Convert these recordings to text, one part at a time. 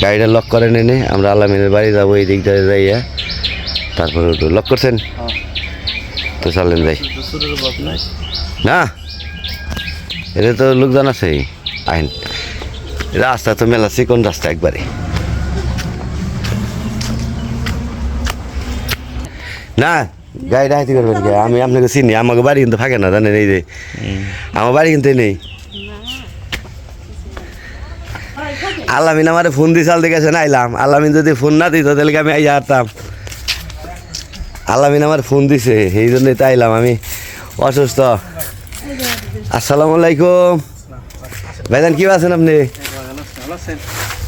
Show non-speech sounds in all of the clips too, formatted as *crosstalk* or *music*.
গাড়িটা লক করে নেনে আমরা আলামিনের বাড়ি যাব এই দিক দিয়ে যাইয়া। তারপরে একটু লক করছেন? তো চলেন যাই। না এটা তো লোকজন আছে আইন। রাস্তা তো মেলা চিকন রাস্তা একবারে। না গাড়িটা হাইতে করবেন কি? আমি আপনাকে চিনি আমাকে বাড়ি কিন্তু ফাঁকে না জানেন এই যে। আমার বাড়ি কিন্তু নেই। আল্লামিন আমার ফোন দিয়ে চাল দেখে না আইলাম। আল্লামিন যদি ফোন না দিত তাহলে আমি আইয়া আসতাম আল্লামিন আমার ফোন দিছে সেই জন্যই তো আইলাম আমি অসুস্থ। আসসালামু আলাইকুম। ভাইজান কি আছেন আপনি?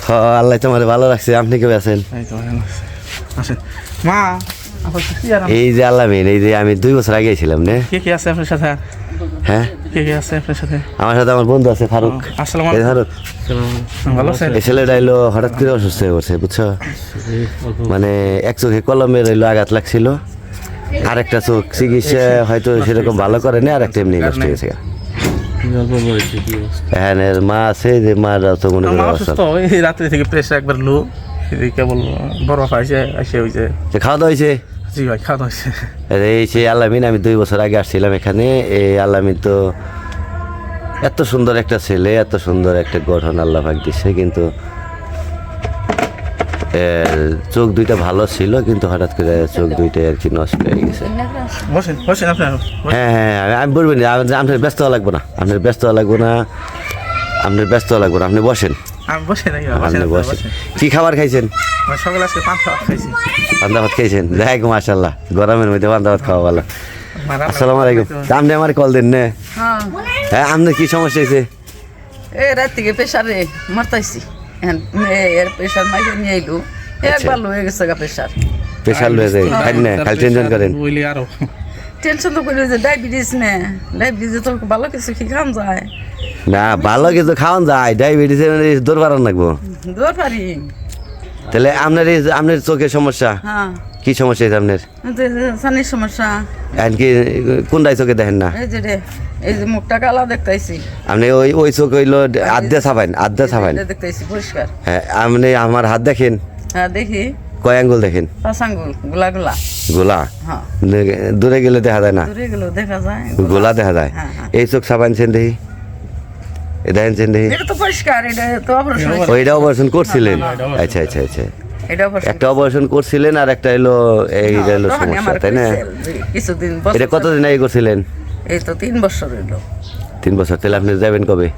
হ আল্লাহ তোমার ভালো রাখছে আপনি কেউ আছেন? মা এই যে আল্লামিন এই যে আমি দুই বছর আগে ছিলাম নে? কে কে আছে আপনার সাথে? হ্যাঁ? কে কে আছে আপনার সাথে? আমার সাথে আমার বন্ধু আছে ফারুক। আসসালামু এই ফারুক। ভালো আছেন? এই ছেলেটা এলো হঠাৎ করে অসুস্থ হয়ে পড়ছে বুঝছ? মানে এক চোখে কলমের এলো আঘাত লাগছিল। আর একটা চোখ চিকিৎসা হয়তো সেরকম ভালো করেনি আর একটা এমনি নষ্ট হয়ে গেছে হ্যাঁ এর মা আছে যে মার তো মনে মা করো অসুস্থ এই রাত্রি থেকে প্রেশার একবার লো বরফ হইছে খাওয়া দাওয়া হয়েছে? জি ভাই খাওয়া হয়েছে এই সেই আমি দুই বছর আগে আসছিলাম এখানে। এই তো এত সুন্দর একটা ছেলে এত সুন্দর একটা গঠন আল্লাহ দিচ্ছে কিন্তু চোখ দুইটা ভালো ছিল কিন্তু হঠাৎ করে চোখ দুইটা আর কি নষ্ট হয়ে গেছে। আপনার। হ্যাঁ হ্যাঁ আমি- বলবেন আপনার ব্যস্ত হওয়া লাগবে না। আপনার ব্যস্ত হওয়া লাগবে না আপনার ব্যস্ত হওয়া লাগবে না। আপনি বসেন। আমি বসে আপনি বসেন বসেন কি খাবার খাইছেন? সকালে আজকে পান্তা ভাত খাইছি। পান্তা ভাত খাইছেন? দেখ মাশাল্লাহ গরমের মধ্যে পান্তা ভাত খাওয়া ভালো। আসসালামু আলাইকুম। আপনি আমার কল দেন না। হ্যাঁ। হ্যাঁ আপনার কি সমস্যা হয়েছে এই রাত থেকে প্রেশারে মারতাইছি। এর প্রেশার মাইকে নিয়ে আইলো। একবার লয়ে গেছে গা প্রেশার প্রেশার লয়ে যায়। খাই না খালি টেনশন করেন। টেনশন তো করি যে ডায়াবেটিস নে। ডায়াবেটিস তো ভালো কিছু কি খান যায়? না ভালো কিছু খাওয়ান যায়। ডায়াবেটিস দৌড় বাড়ান লাগবো দূর পারি তাহলে আপনার আপনার চোখের সমস্যা? হ্যাঁ। কি সমস্যা হয়েছে আপনার? সানির সমস্যা। এখন কি কোনটাই চোখে দেখেন না? এই যে রে এই যে মুখটা কালা দেখতাইছি। আপনি ওই ওই চোখ হইল আধ্যা ছাপাইন আধ্যা ছাপাইন এটা দেখতাইছি পরিষ্কার। হ্যাঁ আপনি আমার হাত দেখেন? হ্যাঁ দেখি। কয় আঙ্গুল দেখেন? পাঁচ আঙ্গুল গোলা গোলা। গোলা? হ্যাঁ। দূরে গেলে দেখা যায় না? দূরে গেলেও দেখা যায় গোলা দেখা যায়। হ্যাঁ। এই চোখ ছাপাইছেন দেখি। এ দেখেন দেখি এটা তো পরিষ্কার এটা তো অপারেশন ওইটা অপারেশন করছিলেন? আচ্ছা আচ্ছা আচ্ছা। একটা অপারেশন করছিলেন আর একটা এলো এইটা এলো সমস্যা তাই না? কিছুদিন এটা কতদিন আগে করছিলেন? এই তো তিন বছর হইল তিন বছর তাহলে আপনি যাবেন কবে?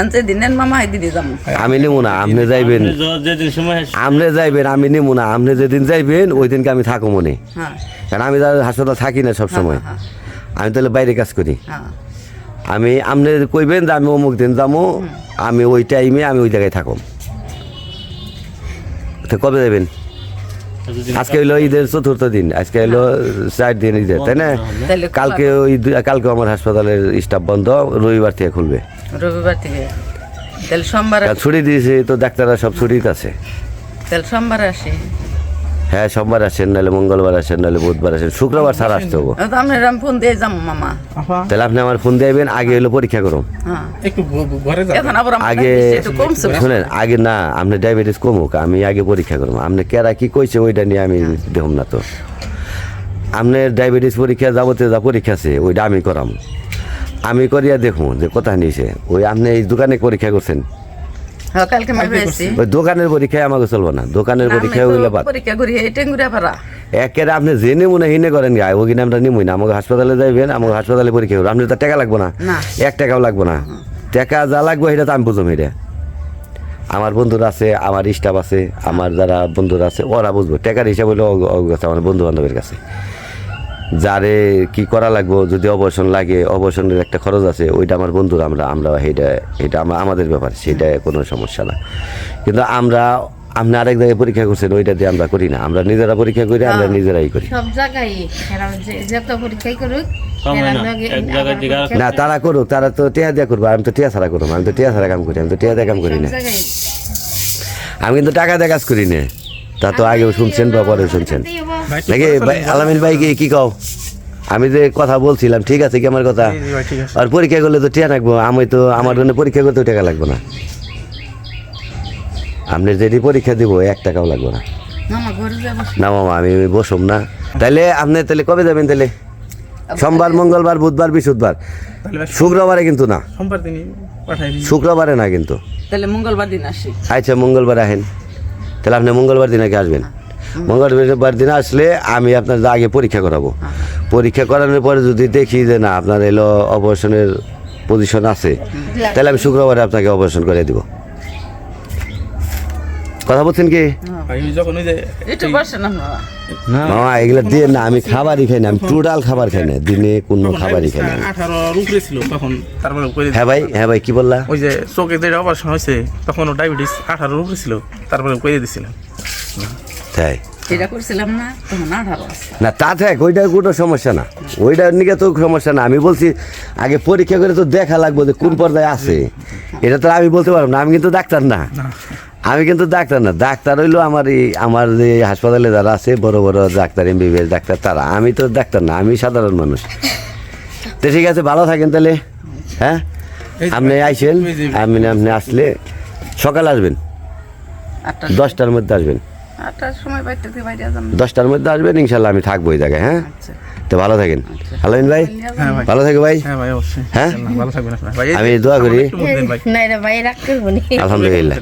আনতে দিনের মামা এই দিদি যাম আমি নেব না আপনি যাইবেন। আপনি যাইবেন আমি নেব না আপনি যেদিন যাইবেন ওই দিনকে আমি থাকো মনে। হ্যাঁ। কারণ আমি হাসপাতাল থাকি না সবসময়। হ্যাঁ, আমি তাহলে বাইরে কাজ করি। হ্যাঁ। আমি আপনি কইবেন যে আমি অমুক দিন যাব আমি ওই টাইমে আমি ওই জায়গায় থাকো তো কবে যাবেন? আজকে হইল ঈদের চতুর্থ দিন আজকে হইল চার দিন ঈদের তাই না? কালকে ওই কালকে আমার হাসপাতালের স্টাফ বন্ধ রবিবার থেকে খুলবে। রবিবার থেকে। তাহলে সোমবার ছুটি দিয়েছে তো ডাক্তাররা সব ছুটিতে আছে। তাহলে সোমবার আসি। হ্যাঁ সোমবার আসেন নাহলে মঙ্গলবার আসেন নাহলে বুধবার আসেন। শুক্রবার ছাড়া আসতে হব। ফোন দিয়ে যাম মামা। তাহলে আপনি আমার ফোন দিবেন আগে হলো পরীক্ষা করুন। হ্যাঁ। একটু ঘরে আগে শুনেন আগে না আপনি ডায়াবেটিস কমুক আমি আগে পরীক্ষা করব আপনি কেরা কি কইছে ওইটা নিয়ে আমি দেখুন না তো। আপনার ডায়াবেটিস পরীক্ষা যাবতীয় যা পরীক্ষা আছে ওইটা আমি করাম। আমি করিয়া দেখুন যে কোথায় নিয়েছে ওই আপনি এই দোকানে পরীক্ষা করছেন। দোকানের পরীক্ষায় আমাকে চলবো না। দোকানের পরীক্ষা ওইগুলো বাদ। পরীক্ষা করি এই টেঙ্গুরিয়া পারা একেবারে আপনি যে হিনে করেন গায়ে আমরা না। আমাকে হাসপাতালে যাইবেন আমাকে হাসপাতালে পরীক্ষা করব আপনি তো টাকা লাগবো না। এক টাকাও লাগবো না। টাকা যা লাগবে সেটা তো আমি এটা। আমার বন্ধুরা আছে আমার স্টাফ আছে আমার যারা বন্ধুরা আছে ওরা বুঝব। টাকার হিসাব হলো আমার বন্ধু বান্ধবের কাছে। যারে কি করা লাগবো যদি অপারেশন লাগে অপারেশনের একটা খরচ আছে ওইটা আমার বন্ধুরা আমরা আমরা এটা এটা আমরা আমাদের ব্যাপার সেটা কোনো সমস্যা না। কিন্তু আমরা আপনি আরেক জায়গায় পরীক্ষা করছেন ওইটা দিয়ে আমরা করি না। আমরা নিজেরা পরীক্ষা করি আমরা নিজেরাই করি। সব জায়গায় যত পরীক্ষাই করুক না, তারা করুক তারা তো টিয়া দিয়া করব আমি তো টিয়া ছাড়া করব আমি তো টিয়া ছাড়া কাম করি আমি তো টিয়া দিয়ে কাম করি না। আমি কিন্তু টাকা দিয়ে কাজ করি না। তা তো আগেও শুনছেন বা পরে শুনছেন। নাকি ভাই আলামিন ভাই কি- কি কও? আমি যে কথা বলছিলাম ঠিক আছে কি আমার কথা। আর পরীক্ষা করলে তো টিয়া রাখব আমি তো আমার জন্য পরীক্ষা করতেও টাকা লাগবে না। আপনি যেটি পরীক্ষা দিব এক টাকাও লাগবে না। মামা ঘরে যাব। না মামা আমি বসুম না। তাহলে আপনি তাহলে কবে যাবেন তাহলে সোমবার মঙ্গলবার বুধবার বৃহস্পতিবার? তাহলে শুক্রবারে কিন্তু না। সোমবার দিনই পাঠাই দিই। শুক্রবারে না কিন্তু। তাহলে মঙ্গলবার দিন আসি। আচ্ছা মঙ্গলবার আহেন। তাহলে আপনি মঙ্গলবার দিন আগে আসবেন। মঙ্গলবার দিন আসলে আমি আপনার আগে পরীক্ষা করাবো। পরীক্ষা করানোর পরে যদি দেখি যে না আপনার এলো অপারেশনের পজিশন আছে তাহলে আমি শুক্রবারে আপনাকে অপারেশন করে দিব। কথা বলছেন কি? মামা এগুলো দিয়ে না আমি খাবারই খাই না আমি টোটাল খাবার খাই না দিনে কোনো খাবারই খাই না। ছিল তখন তারপরে হ্যাঁ ভাই হ্যাঁ ভাই কি বললা? ওই যে চোখে যেটা অপারেশন হয়েছে তখন ডায়াবেটিস আঠারোর উপরে ছিল তারপরে করে দিয়েছিলাম। তাই? এটা করছিলাম না তখন আঠারো না তা থাক ওইটা কোনো সমস্যা না। ওইটার নিকে তো সমস্যা না। আমি বলছি আগে পরীক্ষা করে তো দেখা লাগবে যে কোন পর্যায়ে আছে। এটা তো আমি বলতে পারব না আমি কিন্তু ডাক্তার না। আমি কিন্তু ডাক্তার না। ডাক্তার হইল আমার এই আমার যে হাসপাতালে যারা আছে বড় বড় ডাক্তার এম এমবিবিএস ডাক্তার তারা। আমি তো ডাক্তার না আমি সাধারণ মানুষ। তো ঠিক আছে ভালো থাকেন তাহলে। হ্যাঁ? আপনি আইসেন আপনি আপনি আসলে সকাল আসবেন। দশটার মধ্যে আসবেন। আটটার সময় বাইর থেকে বাইরে যাম দশটার মধ্যে আসবেন ইনশাল্লাহ আমি থাকব ওই জায়গায় হ্যাঁ? আচ্ছা। তো ভালো থাকেন। আলামিন ভাই। হ্যাঁ ভাই। ভালো থাকো ভাই। হ্যাঁ ভাই অবশ্যই। হ্যাঁ? আমি দোয়া করি। *laughs* আলহামদুলিল্লাহ।